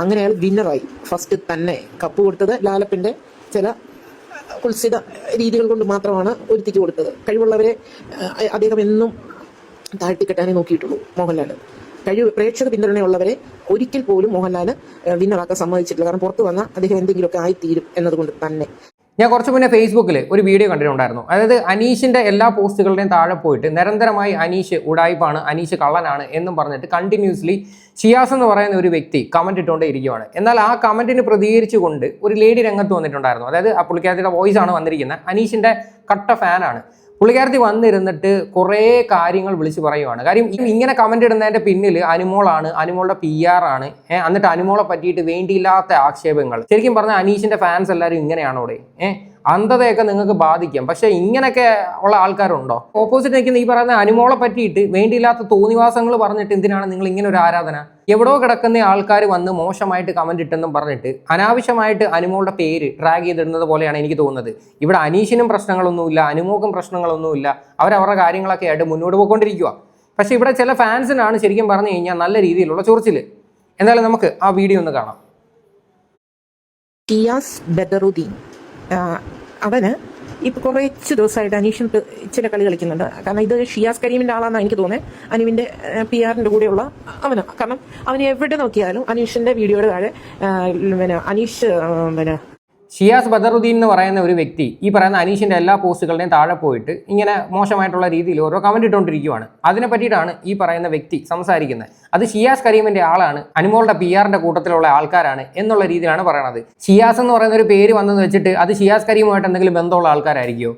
അങ്ങനെ അയാൾ വിന്നറായി. ഫസ്റ്റ് തന്നെ കപ്പ് കൊടുത്തത് ലാലപ്പിന്റെ ചില കുൽസിത രീതികൾ കൊണ്ട് മാത്രമാണ് ഒരുത്തിക്ക് കൊടുത്തത്. കഴിവുള്ളവരെ അദ്ദേഹം എന്നും താഴ്ത്തിക്കെട്ടാനേ നോക്കിയിട്ടുള്ളൂ മോഹൻലാൽ കഴിവ് പ്രേക്ഷക പിന്തുണയുള്ളവരെ ഒരിക്കൽ പോലും മോഹൻലാൽ വിന്നറാക്കാൻ സമ്മതിച്ചിട്ടില്ല. കാരണം പുറത്തു വന്നാൽ അദ്ദേഹം എന്തെങ്കിലുമൊക്കെ ആയിത്തീരും എന്നതുകൊണ്ട് തന്നെ. ഞാൻ കുറച്ച് മുന്നേ ഫേസ്ബുക്കിൽ ഒരു വീഡിയോ കണ്ടിട്ടുണ്ടായിരുന്നു. അതായത് അനീഷിന്റെ എല്ലാ പോസ്റ്റുകളുടെയും താഴെ പോയിട്ട് നിരന്തരമായി അനീഷ് ഉടായ്പാണ് അനീഷ് കള്ളനാണ് എന്നും പറഞ്ഞിട്ട് കണ്ടിന്യൂസ്ലി ഷിയാസ് എന്ന് പറയുന്ന ഒരു വ്യക്തി കമന്റ് ഇട്ടുകൊണ്ടേ ഇരിക്കുകയാണ് എന്നാൽ ആ കമന്റിന് പ്രതികരിച്ചുകൊണ്ട് ഒരു ലേഡി രംഗത്ത് വന്നിട്ടുണ്ടായിരുന്നു. അതായത് ആ വോയിസ് ആണ് വന്നിരിക്കുന്നത്. അനീഷിന്റെ കട്ട ഫാനാണ് പുള്ളിക്കാരത്തി വന്നിരുന്നിട്ട് കുറേ കാര്യങ്ങൾ വിളിച്ച് പറയുവാണ്. കാര്യം ഇങ്ങനെ കമന്റ് ഇടുന്നതിന്റെ പിന്നിൽ അനുമോളാണ് അനുമോളുടെ പി ആർ ആണ്. എന്നിട്ട് അനുമോളെ പറ്റിയിട്ട് വേണ്ടിയില്ലാത്ത ആക്ഷേപങ്ങൾ. ശരിക്കും പറഞ്ഞാൽ അനീഷിന്റെ ഫാൻസ് എല്ലാവരും ഇങ്ങനെയാണോടെ? ഏഹ് അന്ധതയൊക്കെ നിങ്ങൾക്ക് ബാധിക്കാം. പക്ഷെ ഇങ്ങനെയൊക്കെ ഉള്ള ആൾക്കാരുണ്ടോ? ഓപ്പോസിറ്റ് നിൽക്കുന്ന ഈ പറയുന്ന അനുമോളെ പറ്റിയിട്ട് വേണ്ടിയില്ലാത്ത തോന്നിവാസങ്ങൾ പറഞ്ഞിട്ട് എന്തിനാണ് നിങ്ങൾ ഇങ്ങനെ ഒരു ആരാധന? എവിടോ കിടക്കുന്ന ആൾക്കാർ വന്ന് മോശമായിട്ട് കമന്റ് ഇട്ടെന്നും പറഞ്ഞിട്ട് അനാവശ്യമായിട്ട് അനുമോളുടെ പേര് ട്രാക്ക് ചെയ്തിടുന്നത് പോലെയാണ് എനിക്ക് തോന്നുന്നത്. ഇവിടെ അനീഷിനും പ്രശ്നങ്ങളൊന്നുമില്ല അനുമോക്കും പ്രശ്നങ്ങളൊന്നുമില്ല. അവരവരുടെ കാര്യങ്ങളൊക്കെ ആയിട്ട് മുന്നോട്ട് പോയിക്കൊണ്ടിരിക്കുക പക്ഷെ ഇവിടെ ചില ഫാൻസിനാണ് ശരിക്കും പറഞ്ഞു കഴിഞ്ഞാൽ നല്ല രീതിയിലുള്ള ചൊറിച്ചിൽ എന്തായാലും നമുക്ക് ആ വീഡിയോ ഒന്ന് കാണാം. ബദറുദ്ദീൻ. അവന് ഇപ്പൊ കുറച്ച് ദിവസമായിട്ട് അനീഷൻ ചില കളി കളിക്കുന്നുണ്ട്. കാരണം ഇത് ഷിയാസ് കരീമിന്റെ ആളാണെന്ന് എനിക്ക് തോന്നുന്നത് അനുവിന്റെ പി ആറിന്റെ കൂടെയുള്ള അവന്. കാരണം അവന് എവിടെ നോക്കിയാലും അനീഷിന്റെ വീഡിയോയുടെ താഴെ പിന്നെ അനീഷ് പിന്നെ ഷിയാസ് ബദറുദ്ദീൻ എന്ന് പറയുന്ന ഒരു വ്യക്തി ഈ പറയുന്ന അനീഷിന്റെ എല്ലാ പോസ്റ്റുകളുടെയും താഴെ പോയിട്ട് ഇങ്ങനെ മോശമായിട്ടുള്ള രീതിയിൽ ഓരോ കമന്റ് ഇട്ടുകൊണ്ടിരിക്കുകയാണ് അതിനെ പറ്റിയിട്ടാണ് ഈ പറയുന്ന വ്യക്തി സംസാരിക്കുന്നത്. അത് ഷിയാസ് കരീമിന്റെ ആളാണ് അനുമോളുടെ പി ആറിന്റെ കൂട്ടത്തിലുള്ള ആൾക്കാരാണ് എന്നുള്ള രീതിയിലാണ് പറയണത്. ഷിയാസ് എന്ന് പറയുന്ന ഒരു പേര് വന്നെന്ന് വെച്ചിട്ട് അത് ഷിയാസ് കരീമുമായിട്ട് എന്തെങ്കിലും ബന്ധമുള്ള ആൾക്കാരായിരിക്കുമോ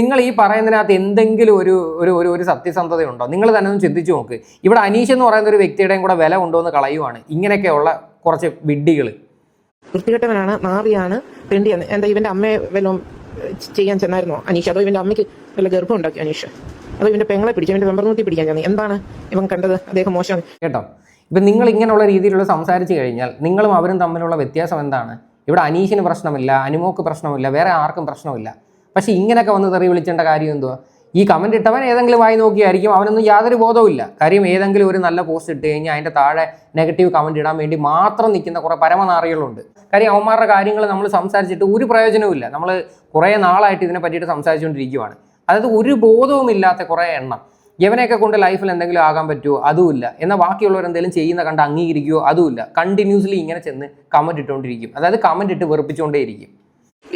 നിങ്ങൾ ഈ പറയുന്നതിനകത്ത് എന്തെങ്കിലും ഒരു ഒരു ഒരു ഒരു സത്യസന്ധതയുണ്ടോ? നിങ്ങൾ തന്നെ ഒന്ന് ചിന്തിച്ചു നോക്ക്. ഇവിടെ അനീഷ് എന്ന് പറയുന്ന ഒരു വ്യക്തിയുടെയും കൂടെ വില ഉണ്ടോ എന്ന് കളയുവാണ് ഇങ്ങനെയൊക്കെയുള്ള കുറച്ച് വിഡ്ഢികൾ വൃത്തികെട്ടവനാണ് മാറിയാണ് തെണ്ടിയാണ് എന്താ ഇവന്റെ അമ്മയെ വല്ലതും ചെയ്യാൻ ചെന്നായിരുന്നോ അനീഷ്? അതോ ഇവന്റെ അമ്മയ്ക്ക് വല്ല ഗർഭം ഉണ്ടാക്കി അനീഷ്? അതോ ഇവന്റെ പെങ്ങളെ പിടിച്ചു? ഇവന്റെ വെമ്പർനൂത്തി പിടിക്കാൻ ചെന്നു? എന്താണ് ഇവൻ കണ്ടത്? അദ്ദേഹം മോശം കേട്ടോ. ഇപ്പം നിങ്ങൾ ഇങ്ങനെയുള്ള രീതിയിലുള്ള സംസാരിച്ചു കഴിഞ്ഞാൽ നിങ്ങളും അവരും തമ്മിലുള്ള വ്യത്യാസം എന്താണ്? ഇവിടെ അനീഷിന് പ്രശ്നമില്ല അനുമോക്ക് പ്രശ്നമില്ല വേറെ ആർക്കും പ്രശ്നമില്ല. പക്ഷേ ഇങ്ങനെയൊക്കെ വന്ന് തെറി വിളിച്ചേണ്ട കാര്യം എന്തുവാ? ഈ കമന്റ് ഇട്ടവൻ ഏതെങ്കിലും വായി നോക്കിയായിരിക്കും. അവനൊന്നും യാതൊരു ബോധവുമില്ല കാര്യം ഏതെങ്കിലും ഒരു നല്ല പോസ്റ്റ് ഇട്ട് കഴിഞ്ഞാൽ അതിന്റെ താഴെ നെഗറ്റീവ് കമന്റ് ഇടാൻ വേണ്ടി മാത്രം നിൽക്കുന്ന കുറേ പരമനാറികളുണ്ട്. കാര്യം അവന്മാരുടെ കാര്യങ്ങൾ നമ്മൾ സംസാരിച്ചിട്ട് ഒരു പ്രയോജനവുമില്ല നമ്മൾ കുറേ നാളായിട്ട് ഇതിനെ പറ്റിയിട്ട് സംസാരിച്ചുകൊണ്ടിരിക്കുകയാണ് അതായത് ഒരു ബോധവുമില്ലാത്ത കുറേ എണ്ണം. ഇവനെയൊക്കെ കൊണ്ട് ലൈഫിൽ എന്തെങ്കിലും ആകാൻ പറ്റുമോ അതുമില്ല എന്നാൽ ബാക്കിയുള്ളവർ എന്തെങ്കിലും ചെയ്യുന്ന കണ്ട് അംഗീകരിക്കുകയോ അതുമില്ല കണ്ടിന്യൂസ്ലി ഇങ്ങനെ ചെന്ന് കമന്റ് ഇട്ടുകൊണ്ടിരിക്കും. അതായത് കമന്റ് ഇട്ട് വെറുപ്പിച്ചുകൊണ്ടേയിരിക്കും.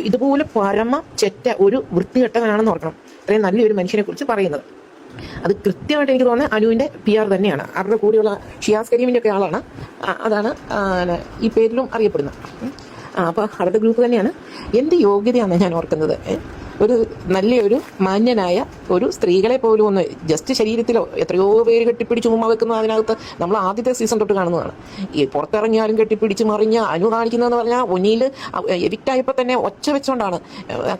ഇതുപോലെ പരമ ചെറ്റ ഒരു വൃത്തികെട്ടവനാണെന്ന് ഓർക്കണം. ഇത്രയും നല്ലൊരു മനുഷ്യനെ കുറിച്ച് പറയുന്നത്. അത് കൃത്യമായിട്ട് എനിക്ക് തോന്നുന്നത് അനുവിന്റെ പി ആർ തന്നെയാണ്. അവരുടെ കൂടെയുള്ള ഷിയാസ് കരീമിന്റെ ഒക്കെ ആളാണ്. അതാണ് ഈ പേരിലും അറിയപ്പെടുന്നത്. അപ്പൊ അപ്പോൾ അവരുടെ ഗ്രൂപ്പ് തന്നെയാണ്. എന്ത് യോഗ്യതയാണ് ഞാൻ ഓർക്കുന്നത്? ഒരു നല്ലൊരു മാന്യനായ ഒരു സ്ത്രീകളെ പോലും ഒന്ന് ജസ്റ്റ് ശരീരത്തിലോ എത്രയോ പേര് കെട്ടിപ്പിടിച്ച് ഉമ്മ വെക്കുന്ന അതിനകത്ത് നമ്മൾ ആദ്യത്തെ സീസൺ തൊട്ട് കാണുന്നതാണ്. ഈ പുറത്തിറങ്ങിയാലും കെട്ടിപ്പിടിച്ച് മറിഞ്ഞ അനു കാണിക്കുന്നതെന്ന് പറഞ്ഞാൽ ഒന്നിയിൽ എവിക്റ്റായപ്പോൾ തന്നെ ഒച്ച വെച്ചുകൊണ്ടാണ്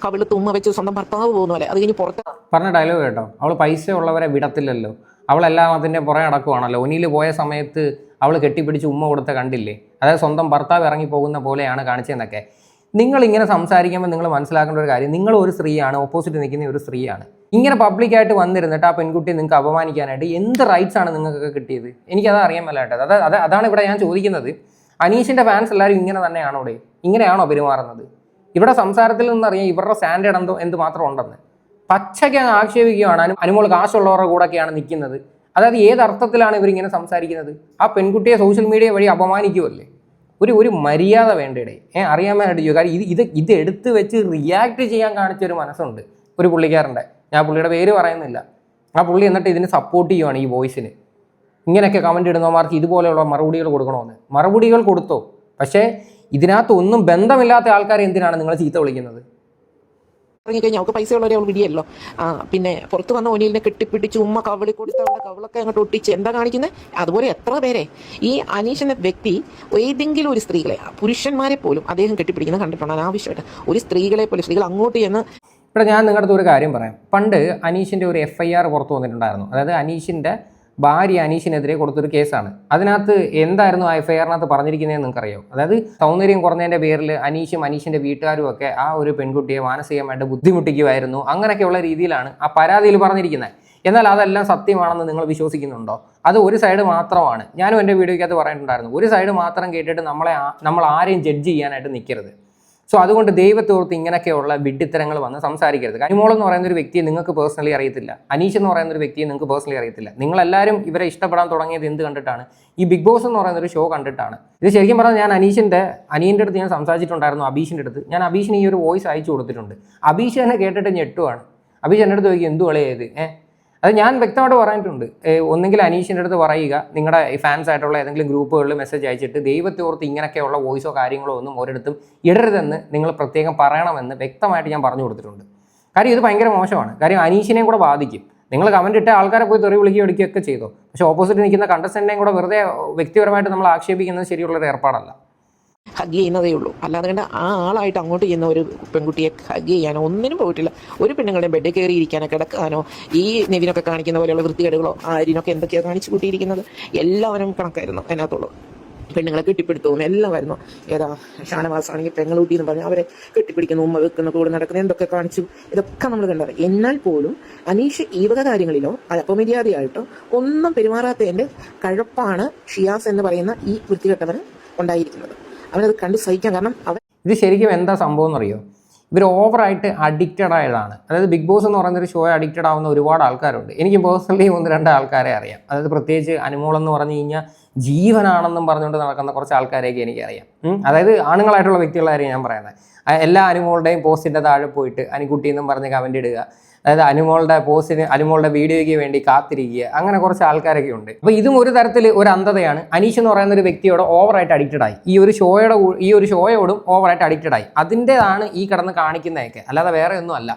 കവിളത്ത് ഉമ്മ വെച്ച് സ്വന്തം ഭർത്താവ് പോകുന്ന പോലെ അത് കഴിഞ്ഞ് പുറത്ത് പറഞ്ഞ ഡയലോഗ് കേട്ടോ. അവൾ പൈസ ഉള്ളവരെ വിടത്തില്ലല്ലോ. അവളെല്ലാം അതിന്റെ പുറകെ നടക്കുവാണല്ലോ. ഒന്നിയിൽ പോയ സമയത്ത് അവൾ കെട്ടിപ്പിടിച്ച് ഉമ്മ കൊടുത്ത കണ്ടില്ലേ? അതായത് സ്വന്തം ഭർത്താവ് ഇറങ്ങി പോകുന്ന പോലെയാണ് കാണിച്ചതെന്നൊക്കെ. നിങ്ങൾ ഇങ്ങനെ സംസാരിക്കുമ്പോൾ നിങ്ങൾ മനസ്സിലാക്കേണ്ട ഒരു കാര്യം നിങ്ങൾ ഒരു സ്ത്രീയാണ് ഓപ്പോസിറ്റ് നിൽക്കുന്ന ഒരു സ്ത്രീയാണ്. ഇങ്ങനെ പബ്ലിക്കായിട്ട് വന്നിരുന്നിട്ട് ആ പെൺകുട്ടിയെ നിങ്ങൾക്ക് അപമാനിക്കാനായിട്ട് എന്ത് റൈറ്റ്സ് ആണ് നിങ്ങൾക്ക് കിട്ടിയത്? എനിക്കത് അറിയാൻ മേലായിട്ട് അത് അത് അതാണ് ഇവിടെ ഞാൻ ചോദിക്കുന്നത്. അനീഷിന്റെ ഫാൻസ് എല്ലാവരും ഇങ്ങനെ തന്നെയാണോ ഇവിടെ? ഇങ്ങനെയാണോ പെരുമാറുന്നത്? ഇവിടെ സംസാരത്തിൽ നിന്നറിയാം ഇവരുടെ സ്റ്റാൻഡേർഡ് എന്തോ എന്ത് മാത്രം ഉണ്ടെന്ന്. പച്ചയ്ക്ക് ആക്ഷേപിക്കുകയാണ്. അനു അനുമോൾ കാശുള്ളവരുടെ കൂടെയൊക്കെയാണ് നിൽക്കുന്നത്. അതായത് ഏത് അർത്ഥത്തിലാണ് ഇവരിങ്ങനെ സംസാരിക്കുന്നത്? ആ പെൺകുട്ടിയെ സോഷ്യൽ മീഡിയ വഴി അപമാനിക്കുമല്ലേ ഒരു ഒരു മര്യാദ വേണ്ടയുടെ ഏ അറിയാൻ വേണ്ടി ചോദിക്കും കാര്യം ഇത് ഇത് ഇത് എടുത്ത് വെച്ച് റിയാക്ട് ചെയ്യാൻ കാണിച്ച ഒരു മനസ്സുണ്ട് ഒരു പുള്ളിക്കാരന്റെ. ഞാൻ പുള്ളിയുടെ പേര് പറയുന്നില്ല. ആ പുള്ളി എന്നിട്ട് ഇതിന് സപ്പോർട്ട് ചെയ്യുവാണ് ഈ വോയിസിന് ഇങ്ങനെയൊക്കെ കമന്റ് ഇടുന്നവന്മാർക്ക് ഇതുപോലെയുള്ള മറുപടികൾ കൊടുക്കണമെന്ന്. മറുപടികൾ കൊടുത്തോ. പക്ഷേ ഇതിനകത്ത് ഒന്നും ബന്ധമില്ലാത്ത ആൾക്കാരെ എന്തിനാണ് നിങ്ങൾ ചീത്ത വിളിക്കുന്നത്? ഇറങ്ങിക്കഴിഞ്ഞാൽ അവൾക്ക് പൈസ ഉള്ളവരെ അവൾ വിടിയല്ലോ. ആ പിന്നെ പുറത്ത് വന്ന ഒനിലിനെ കെട്ടിപ്പിടിച്ച് ഉമ്മ കവളി കൊടുത്ത് അവളുടെ കവളൊക്കെ അങ്ങോട്ട് ഒട്ടിച്ച് എന്താ കാണിക്കുന്നത് അതുപോലെ എത്ര പേരെ? ഈ അനീഷ് എന്ന വ്യക്തി ഏതെങ്കിലും ഒരു സ്ത്രീകളെ പുരുഷന്മാരെ പോലും അദ്ദേഹം കെട്ടിപ്പിടിക്കുന്നത് കണ്ടിട്ടുണ്ട് അനാവശ്യമായിട്ട്. ഒരു സ്ത്രീകളെ പോലും സ്ത്രീകൾ അങ്ങോട്ട് ചെന്ന് ഇവിടെ ഞാൻ നിങ്ങളുടെ ഒരു കാര്യം പറയാം. പണ്ട് അനീഷിന്റെ ഒരു എഫ് ഐ ആർ പുറത്തു വന്നിട്ടുണ്ടായിരുന്നു. അതായത് അനീഷിന്റെ ഭാര്യ അനീഷിനെതിരെ കൊടുത്തൊരു കേസാണ്. അതിനകത്ത് എന്തായിരുന്നു ആ എഫ് ഐ ആറിനകത്ത് പറഞ്ഞിരിക്കുന്നതെന്ന് നിങ്ങൾക്കറിയാം? അതായത് സൗന്ദര്യം കുറഞ്ഞതിന്റെ പേരിൽ അനീഷും അനീഷിന്റെ വീട്ടുകാരും ഒക്കെ ആ ഒരു പെൺകുട്ടിയെ മാനസികമായിട്ട് ബുദ്ധിമുട്ടിക്കുമായിരുന്നു അങ്ങനെയൊക്കെയുള്ള രീതിയിലാണ് ആ പരാതിയിൽ പറഞ്ഞിരിക്കുന്നത്. എന്നാൽ അതെല്ലാം സത്യമാണെന്ന് നിങ്ങൾ വിശ്വസിക്കുന്നുണ്ടോ? അത് ഒരു സൈഡ് മാത്രമാണ്. ഞാനും എന്റെ വീഡിയോയ്ക്കകത്ത് പറഞ്ഞിട്ടുണ്ടായിരുന്നു. ഒരു സൈഡ് മാത്രം കേട്ടിട്ട് നമ്മളെ നമ്മൾ ആരെയും ജഡ്ജ് ചെയ്യാനായിട്ട് നിൽക്കരുത്. സോ അതുകൊണ്ട് ദൈവത്തോർത്ത് ഇങ്ങനെയൊക്കെയുള്ള വിഡ്ഢിത്തരങ്ങൾ വന്ന് സംസാരിക്കരുത്. കനിമോൾ എന്ന് പറയുന്ന ഒരു വ്യക്തിയെ നിങ്ങൾക്ക് പേഴ്സണലി അറിയത്തില്ല. അനീഷ് എന്ന് പറയുന്ന ഒരു വ്യക്തിയെ നിങ്ങൾക്ക് പേഴ്സണലി അറിയത്തില്ല. നിങ്ങളെല്ലാവരും ഇവരെ ഇഷ്ടപ്പെടാൻ തുടങ്ങിയത് എന്ത് കണ്ടിട്ടാണ്? ഈ ബിഗ് ബോസ് എന്ന് പറയുന്ന ഒരു ഷോ കണ്ടിട്ടാണ്. ഇത് ശരിക്കും പറഞ്ഞാൽ ഞാൻ അനീഷിന്റെ അനിയന്റെ അടുത്ത് ഞാൻ സംസാരിച്ചിട്ടുണ്ടായിരുന്നു അബീഷിന്റെ അടുത്ത്. ഞാൻ അബീഷിന് ഈ ഒരു വോയിസ് അയച്ചു കൊടുത്തിട്ടുണ്ട്. അബീഷ് എന്നെ കേട്ടിട്ട് ഞെട്ടുവാണ്. അബീഷ് എന്റെ അടുത്ത് ചോദിക്കും എന്ത് കളിയായത് ഏഹ് അത് ഞാൻ വ്യക്തമായിട്ട് പറഞ്ഞിട്ടുണ്ട്. ഒന്നെങ്കിൽ അനീഷിന്റെ അടുത്ത് പറയുക നിങ്ങളുടെ ഫാൻസ് ആയിട്ടുള്ള ഏതെങ്കിലും ഗ്രൂപ്പുകളിൽ മെസ്സേജ് അയച്ചിട്ട് ദൈവത്തെ ഓർത്ത് ഇങ്ങനെയൊക്കെയുള്ള വോയിസോ കാര്യങ്ങളോ ഒന്നും ഒരിടത്തും ഇടരുതെന്ന് നിങ്ങൾ പ്രത്യേകം പറയണമെന്ന് വ്യക്തമായിട്ട് ഞാൻ പറഞ്ഞു കൊടുത്തിട്ടുണ്ട്. കാര്യം ഇത് ഭയങ്കര മോശമാണ്. കാര്യം അനീഷിനെയും കൂടെ ബാധിക്കും. നിങ്ങൾ കമന്റ് ഇട്ട ആൾക്കാരെ പോയി തെറി വിളിക്കുകയും എടുക്കുകയൊക്കെ ചെയ്തോ. പക്ഷേ ഓപ്പോസിറ്റ് നിൽക്കുന്ന കണ്ടസ്റ്റന്റിനെയും കൂടെ വെറുതെ വ്യക്തിപരമായിട്ട് നമ്മൾ ആക്ഷേപിക്കുന്നത് ശരിയുള്ളൊരു ഏർപ്പാടല്ല. ഹഗ് ചെയ്യുന്നതേ ഉള്ളൂ. അല്ലാതെ കണ്ട് ആ ആളായിട്ട് അങ്ങോട്ട് ചെയ്യുന്ന ഒരു പെൺകുട്ടിയെ ഹഗ് ചെയ്യാനോ ഒന്നിനും പോയിട്ടില്ല. ഒരു പെണ്ണുങ്ങളുടെ ബെഡ് കയറി ഇരിക്കാനോ കിടക്കാനോ ഈ നെവിനൊക്കെ കാണിക്കുന്ന പോലെയുള്ള വൃത്തികേടുകളോ ആരിനൊക്കെ എന്തൊക്കെയാണ് കാണിച്ചു കൂട്ടിയിരിക്കുന്നത് എല്ലാവരും കണക്കായിരുന്നു അതിനകത്തുള്ളൂ പെണ്ണുങ്ങളെ കെട്ടിപ്പിടുത്തവും എല്ലാം വരുന്നു ഏതാ ഷാനവാസാണെങ്കിൽ പെങ്ങൾ എന്ന് പറഞ്ഞ് അവരെ കെട്ടിപ്പിടിക്കുന്നു ഉമ്മ വെക്കുന്ന കൂടെ നടക്കുന്നു എന്തൊക്കെ കാണിച്ചു ഇതൊക്കെ നമ്മൾ കണ്ടത് എന്നാൽ പോലും അനീഷ് ഈ വക കാര്യങ്ങളിലോ അപമര്യാദയായിട്ടോ ഒന്നും പെരുമാറാത്തതിന്റെ കഴപ്പാണ് ഷിയാസ് എന്ന് പറയുന്ന ഈ വൃത്തികെട്ടവന് ഉണ്ടായിരിക്കുന്നത്. അവനത് കണ്ട് സഹിക്കാൻ കാരണം അവൻ ഇത് ശരിക്കും എന്താ സംഭവം എന്ന് എന്നറിയോ? ഇവർ ഓവറായിട്ട് അഡിക്റ്റഡ് ആയതാണ്. അതായത് ബിഗ് ബോസ് എന്ന് പറയുന്നൊരു ഷോ അഡിക്റ്റഡ് ആവുന്ന ഒരുപാട് ആൾക്കാരുണ്ട്. എനിക്ക് പേഴ്സണലി ഒന്ന് രണ്ട് ആൾക്കാരെ അറിയാം. അതായത് പ്രത്യേകിച്ച് അനുമോൾ എന്ന് പറഞ്ഞു കഴിഞ്ഞാൽ ജീവനാണെന്നും പറഞ്ഞുകൊണ്ട് നടക്കുന്ന കുറച്ച് ആൾക്കാരെയൊക്കെ എനിക്കറിയാം. അതായത് ആണുങ്ങളായിട്ടുള്ള വ്യക്തികളായിരിക്കും ഞാൻ പറയുന്നത്. എല്ലാ അനുമോളുടെയും പോസ്റ്റിന്റെ താഴെ പോയിട്ട് അനുകുട്ടി എന്നും പറഞ്ഞ് കമന്റ് ഇടുക. അതായത് അനുമോളുടെ പോസ്റ്റിന് അനുമോളുടെ വീഡിയോയ്ക്ക് വേണ്ടി കാത്തിരിക്കുക. അങ്ങനെ കുറച്ച് ആൾക്കാരൊക്കെ ഉണ്ട്. അപ്പോൾ ഇതും ഒരു തരത്തിൽ ഒരു അന്ധതയാണ്. അനീഷ് എന്ന് പറയുന്ന ഒരു വ്യക്തിയോട് ഓവറായിട്ട് അഡിക്റ്റഡ് ആയി. ഈ ഒരു ഷോയുടെ ഈ ഒരു ഷോയോടും ഓവറായിട്ട് അഡിക്റ്റഡ് ആയി. അതിന്റെതാണ് ഈ കിടന്ന് കാണിക്കുന്നതൊക്കെ. അല്ലാതെ വേറെ ഒന്നും അല്ല.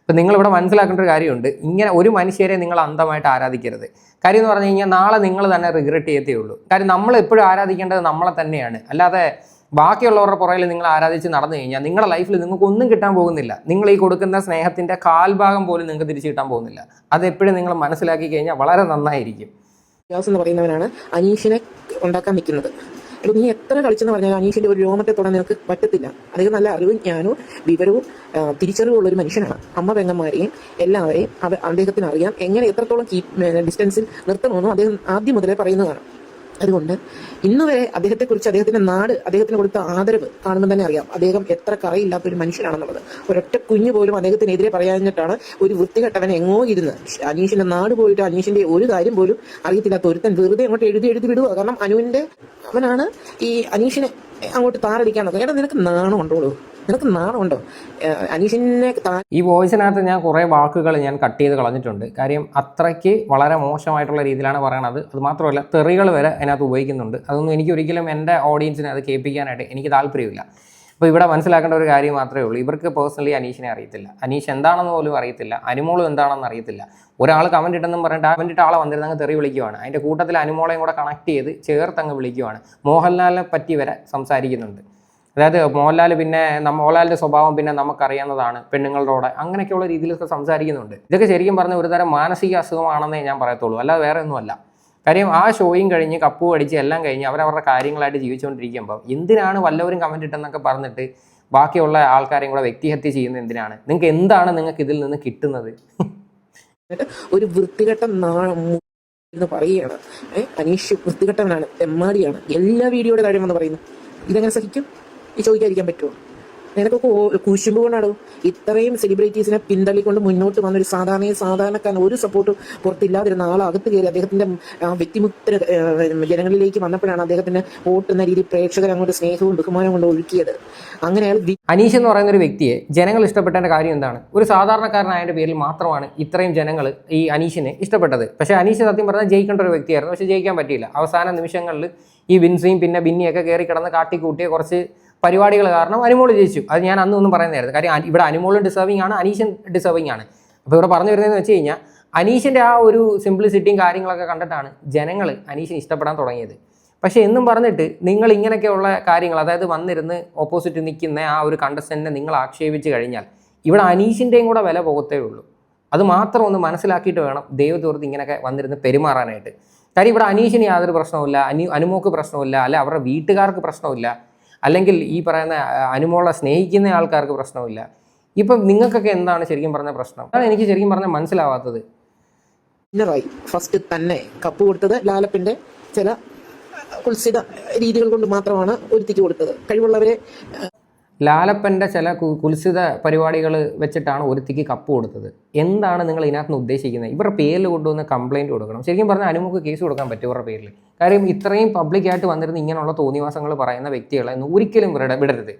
അപ്പം നിങ്ങളിവിടെ മനസ്സിലാക്കേണ്ട ഒരു കാര്യമുണ്ട്. ഇങ്ങനെ ഒരു മനുഷ്യരെ നിങ്ങൾ അന്ധമായിട്ട് ആരാധിക്കരുത്. കാര്യം എന്ന് പറഞ്ഞു കഴിഞ്ഞാൽ നാളെ നിങ്ങൾ തന്നെ റിഗ്രറ്റ് ചെയ്യത്തേ ഉള്ളൂ. കാര്യം നമ്മൾ എപ്പോഴും ആരാധിക്കേണ്ടത് നമ്മളെ തന്നെയാണ്. അല്ലാതെ ബാക്കിയുള്ളവരുടെ പുറകിൽ നിങ്ങൾ ആരാധിച്ച് നടന്നു കഴിഞ്ഞാൽ നിങ്ങളുടെ ലൈഫിൽ നിങ്ങൾക്ക് ഒന്നും കിട്ടാൻ പോകുന്നില്ല. നിങ്ങൾ ഈ കൊടുക്കുന്ന സ്നേഹത്തിന്റെ കാൽഭാഗം പോലും നിങ്ങൾക്ക് തിരിച്ചു കിട്ടാൻ പോകുന്നില്ല. അത് എപ്പോഴും നിങ്ങൾ മനസ്സിലാക്കി കഴിഞ്ഞാൽ വളരെ നന്നായിരിക്കും. ഷിയാസ് എന്ന് പറയുന്നവനാണ് അനീഷിനെ ഉണ്ടാക്കാൻ നിൽക്കുന്നത്. എടോ നീ എത്ര കളിച്ചെന്ന് പറഞ്ഞാൽ അനീഷിന്റെ ഒരു രോമത്തെ തൊടാൻ നിനക്ക് പറ്റത്തില്ല. അദ്ദേഹം നല്ല അറിവും ജ്ഞാനവും വിവരവും തിരിച്ചറിവും തിരിച്ചറിവുള്ള ഒരു മനുഷ്യനാണ്. അമ്മ പെങ്ങന്മാരെയും എല്ലാവരെയും അദ്ദേഹത്തിന് അറിയാം എങ്ങനെ എത്രത്തോളം ഡിസ്റ്റൻസിൽ നിർത്തണമെന്നും അദ്ദേഹം ആദ്യം മുതലേ പറയുന്നതാണ്. അതുകൊണ്ട് ഇന്നുവരെ അദ്ദേഹത്തെക്കുറിച്ച് അദ്ദേഹത്തിന്റെ നാട് അദ്ദേഹത്തിന് കൊടുത്ത ആദരവ് കാണുമ്പോൾ തന്നെ അറിയാം. അദ്ദേഹം എത്ര കറയില്ലാത്ത ഒരു മനുഷ്യനാണെന്നുള്ളത്. ഒരൊറ്റ കുഞ്ഞു പോലും അദ്ദേഹത്തിനെതിരെ പറയാഞ്ഞിട്ടാണ് ഒരു വൃത്തികെട്ടവൻ എങ്ങോ ഇരുന്ന്. അനീഷിന്റെ നാട് പോയിട്ട് അനീഷിന്റെ ഒരു കാര്യം പോലും അറിയത്തില്ലാത്ത ഒരുത്തൻ വെറുതെ അങ്ങോട്ട് എഴുതി എഴുതി വിടുക കാരണം അനുവിന്റെ അവനാണ് ഈ അനീഷിനെ അങ്ങോട്ട് താറടിക്കാൻ നോക്കുക എടാ നിനക്ക് നാണം ഉണ്ടോളൂ നിനക്ക് നാണമുണ്ടോ? അനീഷിനെ ഈ വോയിസിനകത്ത് ഞാൻ കുറേ വാക്കുകൾ ഞാൻ കട്ട് ചെയ്ത് കളഞ്ഞിട്ടുണ്ട്. കാര്യം അത്രയ്ക്ക് വളരെ മോശമായിട്ടുള്ള രീതിയിലാണ് പറയണത്. അത് മാത്രമല്ല തെറികൾ വരെ അതിനകത്ത് ഉപയോഗിക്കുന്നുണ്ട്. അതൊന്നും എനിക്ക് ഒരിക്കലും എന്റെ ഓഡിയൻസിനെ അത് കേൾപ്പിക്കാനായിട്ട് എനിക്ക് താല്പര്യമില്ല. അപ്പോൾ ഇവിടെ മനസ്സിലാക്കേണ്ട ഒരു കാര്യം മാത്രമേ ഉള്ളൂ. ഇവർക്ക് പേഴ്സണലി അനീഷിനെ അറിയത്തില്ല. അനീഷ് എന്താണെന്ന് പോലും അറിയത്തില്ല. അനുമോളും എന്താണെന്ന് അറിയത്തില്ല. ഒരാൾ കമന്റ് ഇട്ടെന്നും പറഞ്ഞിട്ട് കമന്റ് ആളെ വന്നിരുന്ന് അങ്ങ് തെറി വിളിക്കുവാണ്. അതിന്റെ കൂട്ടത്തിൽ അനുമോളെയും കൂടെ കണക്ട് ചെയ്ത് ചേർത്ത് അങ്ങ് വിളിക്കുവാണ്. മോഹൻലാലിനെ പറ്റി വരെ സംസാരിക്കുന്നുണ്ട്. അതായത് മോഹൻലാൽ പിന്നെ നമ്മ മോഹൻലാലിന്റെ സ്വഭാവം പിന്നെ നമുക്കറിയാവുന്നതാണ് പെണ്ണുങ്ങളോടെ. അങ്ങനെയൊക്കെയുള്ള രീതിയിലൊക്കെ സംസാരിക്കുന്നുണ്ട്. ഇതൊക്കെ ശരിക്കും പറഞ്ഞ ഒരു തരം മാനസിക അസുഖമാണെന്നേ ഞാൻ പറയത്തുള്ളൂ. അല്ലാതെ വേറെ ഒന്നുമല്ല. കാര്യം ആ ഷോയും കഴിഞ്ഞ് കപ്പ് അടിച്ച് എല്ലാം കഴിഞ്ഞ് അവരവരുടെ കാര്യങ്ങളായിട്ട് ജീവിച്ചുകൊണ്ടിരിക്കുമ്പോൾ എന്തിനാണ് വല്ലവരും കമന്റ് ഇട്ടെന്നൊക്കെ പറഞ്ഞിട്ട് ബാക്കിയുള്ള ആൾക്കാരെയും കൂടെ വ്യക്തിഹത്യ ചെയ്യുന്നത് എന്തിനാണ്? നിങ്ങൾക്ക് എന്താണ് നിങ്ങൾക്ക് ഇതിൽ നിന്ന് കിട്ടുന്നത്? ഒരു വൃത്തികെട്ട എന്ന് പറയുകയാണ്. ഏഹ് അനീഷ് വൃത്തികെട്ടവനാണ് തെമ്മാടിയാണ്. എല്ലാ വീഡിയോയുടെ കാര്യം എന്ന് പറയുന്നു. ഇതെങ്ങനെ സഹിക്കും? ചോദിക്കാതിരിക്കാൻ പറ്റുമോ? നിനക്കൊക്കെ കുശുമ്പ് കൊണ്ടാണോ? ഇത്രയും സെലിബ്രിറ്റീസിനെ പിന്തള്ളിക്കൊണ്ട് മുന്നോട്ട് വന്ന ഒരു സാധാരണ സാധാരണക്കാരൻ ഒരു സപ്പോർട്ട് പുറത്തില്ലാതിരുന്ന ആളകത്ത് കയറി അദ്ദേഹത്തിന്റെ വ്യക്തിമുക്ത ജനങ്ങളിലേക്ക് വന്നപ്പോഴാണ് അദ്ദേഹത്തിന് വോട്ടുന്ന രീതി പ്രേക്ഷകർ അങ്ങോട്ട് സ്നേഹവും ബഹുമാനവും കൊണ്ട് ഒഴുക്കിയത്. അങ്ങനെ അനീഷ് എന്ന് പറയുന്ന ഒരു വ്യക്തിയെ ജനങ്ങൾ ഇഷ്ടപ്പെട്ടതിന്റെ കാര്യം എന്താണ്? ഒരു സാധാരണക്കാരനായതിന്റെ പേരിൽ മാത്രമാണ് ഇത്രയും ജനങ്ങൾ ഈ അനീഷിനെ ഇഷ്ടപ്പെട്ടത്. പക്ഷേ അനീഷ് സത്യം പറഞ്ഞാൽ ജയിക്കേണ്ട ഒരു വ്യക്തിയായിരുന്നു. പക്ഷേ ജയിക്കാൻ പറ്റിയില്ല. അവസാന നിമിഷങ്ങളിൽ ഈ വിൻസിയും പിന്നെ ബിന്നിയൊക്കെ കയറി കിടന്ന് കാട്ടിക്കൂട്ടിയ കുറച്ച് പരിപാടികൾ കാരണം അനുമോൾ ജയിച്ചു. അത് ഞാൻ അന്ന് ഒന്നും പറയുന്നതായിരുന്നു. കാര്യം ഇവിടെ അനുമോളും ഡിസേർവിംഗ് ആണ് അനീഷൻ ഡിസേർവിംഗ് ആണ്. അപ്പോൾ ഇവിടെ പറഞ്ഞു വരുന്നതെന്ന് വെച്ച് കഴിഞ്ഞാൽ അനീഷിന്റെ ആ ഒരു സിംപ്ലിസിറ്റിയും കാര്യങ്ങളൊക്കെ കണ്ടിട്ടാണ് ജനങ്ങൾ അനീഷിനെ ഇഷ്ടപ്പെടാൻ തുടങ്ങിയത്. പക്ഷേ എന്നും പറഞ്ഞിട്ട് നിങ്ങൾ ഇങ്ങനെയൊക്കെയുള്ള കാര്യങ്ങൾ അതായത് വന്നിരുന്ന് ഓപ്പോസിറ്റ് നിൽക്കുന്ന ആ ഒരു കണ്ടസ്റ്റന്റിനെ നിങ്ങൾ ആക്ഷേപിച്ച് കഴിഞ്ഞാൽ ഇവിടെ അനീഷിന്റെയും കൂടെ വില പോകത്തേ ഉള്ളൂ. അത് മാത്രം ഒന്ന് മനസ്സിലാക്കിയിട്ട് വേണം ദൈവത്തോർത്ത് ഇങ്ങനെയൊക്കെ വന്നിരുന്ന് പെരുമാറാനായിട്ട്. കാര്യം ഇവിടെ അനീഷിന് യാതൊരു പ്രശ്നവുമില്ല അനു അനുമോക്ക് പ്രശ്നമില്ല അല്ല അവരുടെ വീട്ടുകാർക്ക് പ്രശ്നമില്ല അല്ലെങ്കിൽ ഈ പറയുന്ന അനുമോളെ സ്നേഹിക്കുന്ന ആൾക്കാർക്ക് പ്രശ്നമില്ല. ഇപ്പം നിങ്ങൾക്കൊക്കെ എന്താണ് ശരിക്കും പറഞ്ഞ പ്രശ്നം? അതാണ് എനിക്ക് ശരിക്കും പറഞ്ഞ മനസ്സിലാവാത്തത്. വിന്നറായി ഫസ്റ്റ് തന്നെ കപ്പ് കൊടുത്തത് ലാലപ്പിന്റെ ചില കുൽസിത രീതികൾ കൊണ്ട് മാത്രമാണ് ഒരുത്തിക്ക് കൊടുത്തത്. കഴിവുള്ളവരെ ലാലപ്പന്റെ ചില കുൽസിത പരിപാടികൾ വെച്ചിട്ടാണ് ഒരുത്തിക്ക് കപ്പ് കൊടുത്തത്. എന്താണ് നിങ്ങൾ ഇതിനകത്ത് ഉദ്ദേശിക്കുന്നത്? ഇവരുടെ പേരിൽ കൊണ്ടുവന്ന് കംപ്ലയിന്റ് കൊടുക്കണം. ശരിക്കും പറഞ്ഞാൽ അനുമുഖ കേസ് കൊടുക്കാൻ പറ്റും ഇവരുടെ പേരിൽ കാര്യം ഇത്രയും പബ്ലിക്കായിട്ട് വന്നിരുന്ന ഇങ്ങനെയുള്ള തോന്നിവാസങ്ങൾ പറയുന്ന വ്യക്തികളെ ഒരിക്കലും വിട വിടരുത്.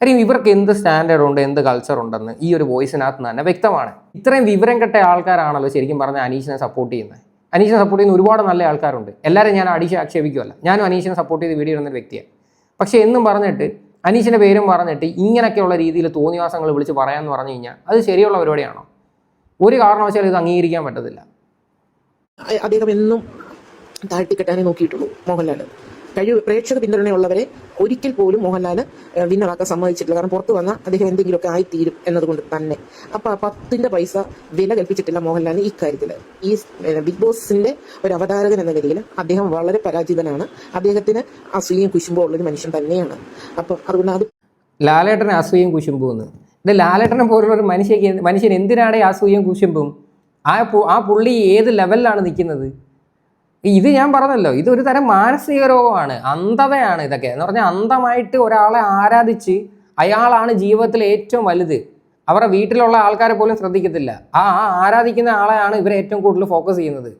കാര്യം ഇവർക്ക് എന്ത് സ്റ്റാൻഡേർഡ് ഉണ്ട് എന്ത് കൾച്ചർ ഉണ്ടെന്ന് ഈ ഒരു വോയിസിനകത്ത് തന്നെ വ്യക്തമാണ്. ഇത്രയും വിവരം കെട്ട ആൾക്കാരാണല്ലോ ശരിക്കും പറഞ്ഞാൽ അനീഷിനെ സപ്പോർട്ട് ചെയ്യുന്നത്. അനീഷിനെ സപ്പോർട്ട് ചെയ്യുന്ന ഒരുപാട് നല്ല ആൾക്കാരുണ്ട്. എല്ലാവരും ഞാൻ അടിച്ച് ആക്ഷേപിക്കുമല്ല ഞാനും അനീഷിനെ സപ്പോർട്ട് ചെയ്ത് വീഡിയോ ഇടുന്നൊരു വ്യക്തിയാണ്. പക്ഷേ എന്നും പറഞ്ഞിട്ട് അനീഷിന്റെ പേരും പറഞ്ഞിട്ട് ഇങ്ങനെയൊക്കെയുള്ള രീതിയിൽ തോന്നിവാസങ്ങൾ വിളിച്ച് പറയാമെന്ന് പറഞ്ഞു കഴിഞ്ഞാൽ അത് ശരിയുള്ള പരിപാടിയാണോ? ഒരു കാരണവശാലും ഇത് അംഗീകരിക്കാൻ പറ്റത്തില്ല. അദ്ദേഹം എന്നും താഴ്ത്തിക്കെട്ടാനേ നോക്കിയിട്ടുള്ളൂ മോഹൻലാൽ കഴിവ് പ്രേക്ഷക പിന്തുണയുള്ളവരെ ഒരിക്കൽ പോലും മോഹൻലാൽ വിന്നറാക്കാൻ സമ്മതിച്ചിട്ടില്ല. കാരണം പുറത്തു വന്നാൽ അദ്ദേഹം എന്തെങ്കിലുമൊക്കെ ആയിത്തീരും എന്നതുകൊണ്ട് തന്നെ. അപ്പൊ പത്തിന്റെ പൈസ വില കൽപ്പിച്ചിട്ടില്ല മോഹൻലാലിന് ഈ കാര്യത്തിൽ ഈ ബിഗ് ബോസിന്റെ ഒരു അവതാരകൻ എന്ന നിലയിൽ അദ്ദേഹം വളരെ പരാജിതനാണ്. അദ്ദേഹത്തിന് അസൂയയും കുശുമ്പോ ഉള്ളൊരു മനുഷ്യൻ തന്നെയാണ്. അപ്പം അതുകൊണ്ട് അത് ലാലേട്ടനെ അസൂയയും കുശുമ്പോ എന്ന്. ഇത് ലാലേട്ടനെ പോലുള്ള ഒരു മനുഷ്യക്ക് മനുഷ്യൻ എന്തിനാണ് അസൂയയും കുശുമ്പും? ആ ആ പുള്ളി ഏത് ലെവലിലാണ് നിൽക്കുന്നത്? ഇത് ഞാൻ പറഞ്ഞല്ലോ ഇതൊരു തരം മാനസിക രോഗമാണ് അന്ധതയാണ് ഇതൊക്കെ. എന്ന് പറഞ്ഞാൽ അന്ധമായിട്ട് ഒരാളെ ആരാധിച്ച് അയാളാണ് ജീവിതത്തിൽ ഏറ്റവും വലുത്. അവരുടെ വീട്ടിലുള്ള ആൾക്കാരെ പോലും ശ്രദ്ധിക്കത്തില്ല. ആ ആ ആരാധിക്കുന്ന ആളെയാണ് ഇവർ ഏറ്റവും കൂടുതൽ ഫോക്കസ് ചെയ്യുന്നത്.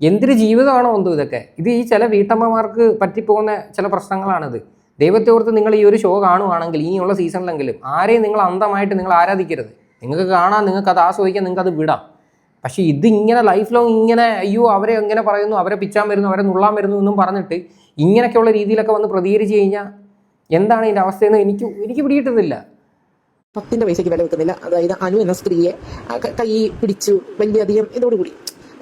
എന്തൊരു ജീവിതമാണോ എന്തോ ഇതൊക്കെ. ഇത് ഈ ചില വീട്ടമ്മമാർക്ക് പറ്റിപ്പോകുന്ന ചില പ്രശ്നങ്ങളാണിത്. ദൈവത്തെ ഓർത്ത് നിങ്ങൾ ഈ ഒരു ഷോ കാണുവാണെങ്കിൽ ഇനിയുള്ള സീസണിലെങ്കിലും ആരെയും നിങ്ങൾ അന്ധമായിട്ട് നിങ്ങൾ ആരാധിക്കരുത്. നിങ്ങൾക്ക് കാണാൻ നിങ്ങൾക്ക് അത് ആസ്വദിക്കാൻ നിങ്ങൾക്ക് അത് വിടാം. പക്ഷേ ഇത് ഇങ്ങനെ ലൈഫ് ലോങ് ഇങ്ങനെ അയ്യോ അവരെ എങ്ങനെ പറയുന്നു അവരെ പിച്ചാൻ വരുന്നു അവരെ നുള്ളാൻ വരുന്നു എന്നും പറഞ്ഞിട്ട് ഇങ്ങനെയൊക്കെയുള്ള രീതിയിലൊക്കെ വന്ന് പ്രതികരിച്ച് കഴിഞ്ഞാൽ എന്താണ് ഇതിന്റെ അവസ്ഥയെന്ന് എനിക്ക് എനിക്ക് പിടിയിട്ടുന്നില്ല പത്തിന്റെ പൈസയ്ക്ക് വില വെക്കുന്നില്ല അതായത് അനു എന്ന സ്ത്രീയെ ക- പിടിച്ചു വലിയധികം ഇതോടുകൂടി.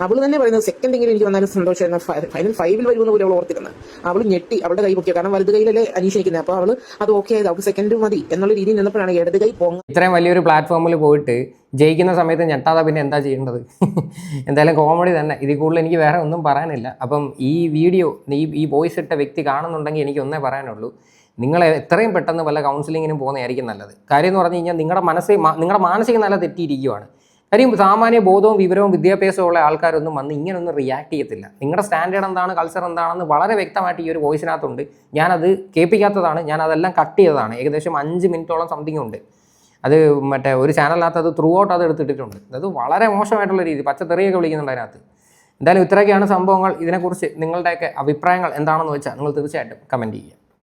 അവൾ തന്നെ പറയുന്നത് സെക്കൻഡ് സെക്കൻഡെങ്കിലും എനിക്ക് വന്നാലും സന്തോഷമായിരുന്നു. ഫൈനൽ ഫൈവിൽ വരുമെന്ന് പോലും അവൾ ഓർത്തിരുന്നത്. അവൾ ഞെട്ടി അവളുടെ കൈ പൊക്കിയ കാരണം വലത് കൈയിലല്ലേ അനീഷിക്കുന്നത് അപ്പോൾ അവൾ അത് ഓക്കെ ആയത്. അവൾക്ക് സെക്കൻഡ് മതി എന്നുള്ള രീതിയിൽ നിന്നപ്പോഴാണ് ഇടത് കൈ പോങ്ങ. ഇത്രയും വലിയൊരു പ്ലാറ്റ്ഫോമിൽ പോയിട്ട് ജയിക്കുന്ന സമയത്ത് ഞെട്ടാതെ പിന്നെ എന്താ ചെയ്യേണ്ടത്? എന്തായാലും കോമഡി തന്നെ. ഇതിൽ കൂടുതൽ എനിക്ക് വേറെ ഒന്നും പറയാനില്ല. അപ്പം ഈ വീഡിയോ ഈ ഈ വോയിസ് ഇട്ട വ്യക്തി കാണുന്നുണ്ടെങ്കിൽ എനിക്ക് ഒന്നേ പറയാനുള്ളൂ. നിങ്ങൾ എത്രയും പെട്ടെന്ന് വല്ല കൗൺസിലിങ്ങിനും പോകുന്നതായിരിക്കും നല്ലത്. കാര്യം എന്ന് പറഞ്ഞു കഴിഞ്ഞാൽ നിങ്ങളുടെ മനസ്സിൽ നിങ്ങളുടെ മാനസികം നല്ല തെറ്റിയിരിക്കുവാണ്. കാര്യം സാമാന്യ ബോധവും വിവരവും വിദ്യാഭ്യാസവും ഉള്ള ആൾക്കാരൊന്നും വന്ന് ഇങ്ങനൊന്നും റിയാക്ട് ചെയ്യത്തില്ല. നിങ്ങളുടെ സ്റ്റാൻഡേർഡ് എന്താണ് കൾച്ചർ എന്താണെന്ന് വളരെ വ്യക്തമായിട്ട് ഈ ഒരു വോയിസിനകത്തുണ്ട് ഞാനത് കേൾപ്പിക്കാത്തതാണ് ഞാൻ അതെല്ലാം കട്ട് ചെയ്തതാണ്. ഏകദേശം അഞ്ച് മിനിറ്റോളം സംതിങ് ഉണ്ട്. അത് മറ്റേ ഒരു ചാനലിനകത്ത് അത് ത്രൂ ഔട്ട് അത് എടുത്തിട്ടിട്ടുണ്ട്. അത് വളരെ മോശമായിട്ടുള്ള രീതി. പച്ചത്തെറിയൊക്കെ വിളിക്കുന്നുണ്ട് അതിനകത്ത്. എന്തായാലും ഇത്രയൊക്കെയാണ് സംഭവങ്ങൾ. ഇതിനെക്കുറിച്ച് നിങ്ങളുടെയൊക്കെ അഭിപ്രായങ്ങൾ എന്താണെന്ന് വെച്ചാൽ നിങ്ങൾ തീർച്ചയായിട്ടും കമന്റ് ചെയ്യുക.